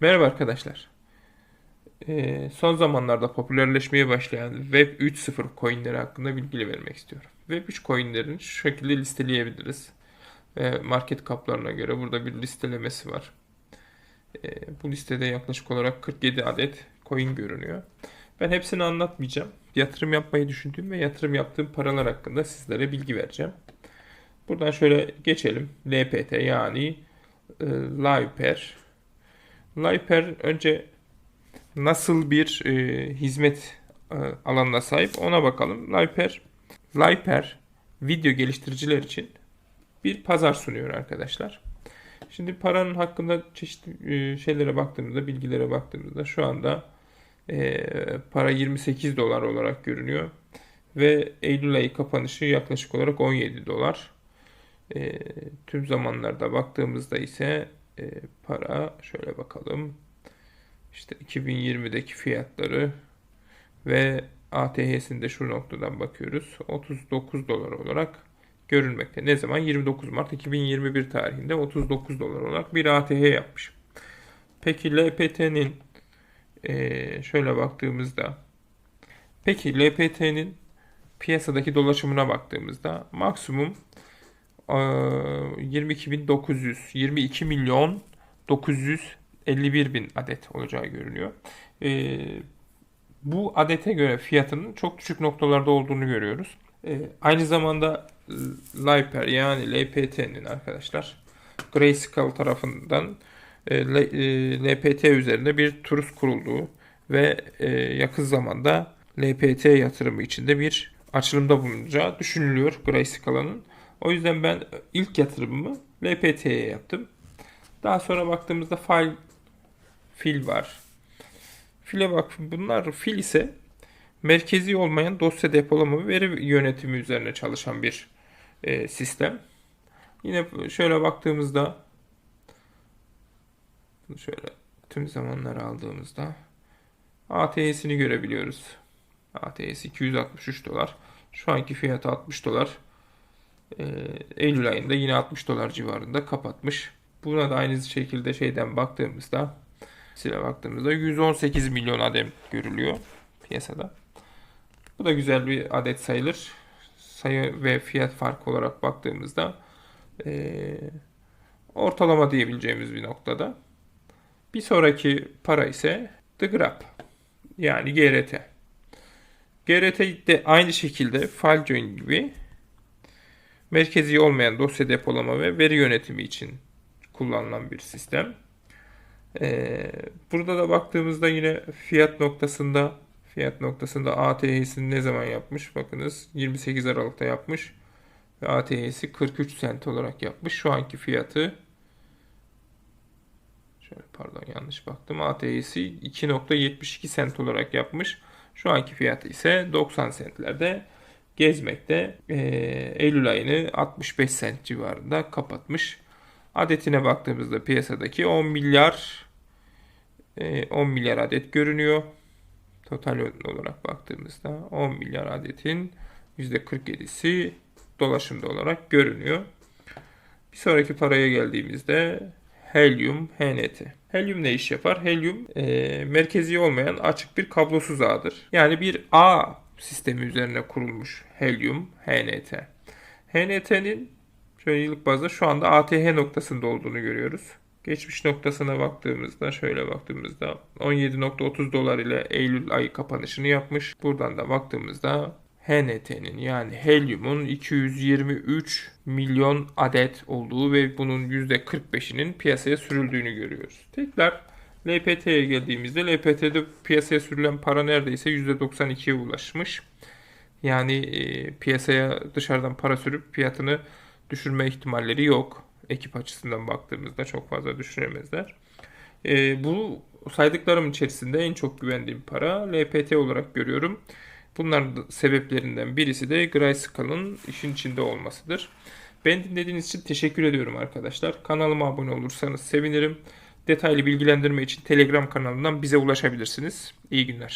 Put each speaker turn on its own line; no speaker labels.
Merhaba arkadaşlar. Ee, son zamanlarda popülerleşmeye başlayan Web 3.0 coinleri hakkında bilgi vermek istiyorum. Web 3 coinlerini şu şekilde listeleyebiliriz. Ve market kaplarına göre burada bir listelemesi var. Ee, bu listede yaklaşık olarak 47 adet coin görünüyor. Ben hepsini anlatmayacağım. Yatırım yapmayı düşündüğüm ve yatırım yaptığım paralar hakkında sizlere bilgi vereceğim. Buradan şöyle geçelim. LPT yani e, LivePair. LivePair önce nasıl bir e, hizmet e, alanına sahip ona bakalım. LivePair, LivePair video geliştiriciler için bir pazar sunuyor arkadaşlar. Şimdi paranın hakkında çeşitli e, şeylere baktığımızda, bilgilere baktığımızda şu anda e, para 28 dolar olarak görünüyor. Ve Eylül ayı kapanışı yaklaşık olarak 17 dolar. E, tüm zamanlarda baktığımızda ise e, para şöyle bakalım. İşte 2020'deki fiyatları ve ATH'sinde şu noktadan bakıyoruz. 39 dolar olarak görünmekte. Ne zaman? 29 Mart 2021 tarihinde 39 dolar olarak bir ATH yapmış. Peki LPT'nin e, şöyle baktığımızda peki LPT'nin piyasadaki dolaşımına baktığımızda maksimum 22.900 22 milyon 951 bin adet olacağı görünüyor. E, bu adete göre fiyatının çok düşük noktalarda olduğunu görüyoruz. E, aynı zamanda LivePair yani LPT'nin arkadaşlar Grayscale tarafından e, L- e, LPT üzerinde bir turist kurulduğu ve e, yakın zamanda LPT yatırımı içinde bir açılımda bulunacağı düşünülüyor Grayscale'ın. O yüzden ben ilk yatırımımı LPT'ye yaptım. Daha sonra baktığımızda file fil var. File bak bunlar fil ise merkezi olmayan dosya depolama ve veri yönetimi üzerine çalışan bir e, sistem. Yine şöyle baktığımızda şöyle tüm zamanları aldığımızda ATS'ini görebiliyoruz. ATS 263 dolar. Şu anki fiyatı 60 dolar. Ee, Eylül ayında yine 60 dolar civarında kapatmış. Buna da aynı şekilde şeyden baktığımızda sile baktığımızda 118 milyon adet görülüyor piyasada. Bu da güzel bir adet sayılır. Sayı ve fiyat farkı olarak baktığımızda ee, ortalama diyebileceğimiz bir noktada. Bir sonraki para ise The Grab yani GRT. GRT de aynı şekilde FileJoin gibi merkezi olmayan dosya depolama ve veri yönetimi için kullanılan bir sistem. Ee, burada da baktığımızda yine fiyat noktasında fiyat noktasında ATH'sini ne zaman yapmış? Bakınız 28 Aralık'ta yapmış. Ve ATH'si 43 sent olarak yapmış. Şu anki fiyatı şöyle pardon yanlış baktım. ATH'si 2.72 sent olarak yapmış. Şu anki fiyatı ise 90 sentlerde gezmekte. Ee, Eylül ayını 65 sent civarında kapatmış. Adetine baktığımızda piyasadaki 10 milyar e, 10 milyar adet görünüyor. Total olarak baktığımızda 10 milyar adetin %47'si dolaşımda olarak görünüyor. Bir sonraki paraya geldiğimizde Helium HNT. Helium ne iş yapar? Helium e, merkezi olmayan açık bir kablosuz ağdır. Yani bir ağ sistemi üzerine kurulmuş Helium HNT. HNT'nin şöyle yıllık bazda şu anda ATH noktasında olduğunu görüyoruz. Geçmiş noktasına baktığımızda şöyle baktığımızda 17.30 dolar ile Eylül ayı kapanışını yapmış. Buradan da baktığımızda HNT'nin yani Helium'un 223 milyon adet olduğu ve bunun %45'inin piyasaya sürüldüğünü görüyoruz. Tekrar LPT'ye geldiğimizde LPT'de piyasaya sürülen para neredeyse %92'ye ulaşmış. Yani e, piyasaya dışarıdan para sürüp fiyatını düşürme ihtimalleri yok. Ekip açısından baktığımızda çok fazla düşüremezler. E, bu saydıklarım içerisinde en çok güvendiğim para LPT olarak görüyorum. Bunların sebeplerinden birisi de Grayscale'ın işin içinde olmasıdır. Beni dinlediğiniz için teşekkür ediyorum arkadaşlar. Kanalıma abone olursanız sevinirim. Detaylı bilgilendirme için Telegram kanalından bize ulaşabilirsiniz. İyi günler.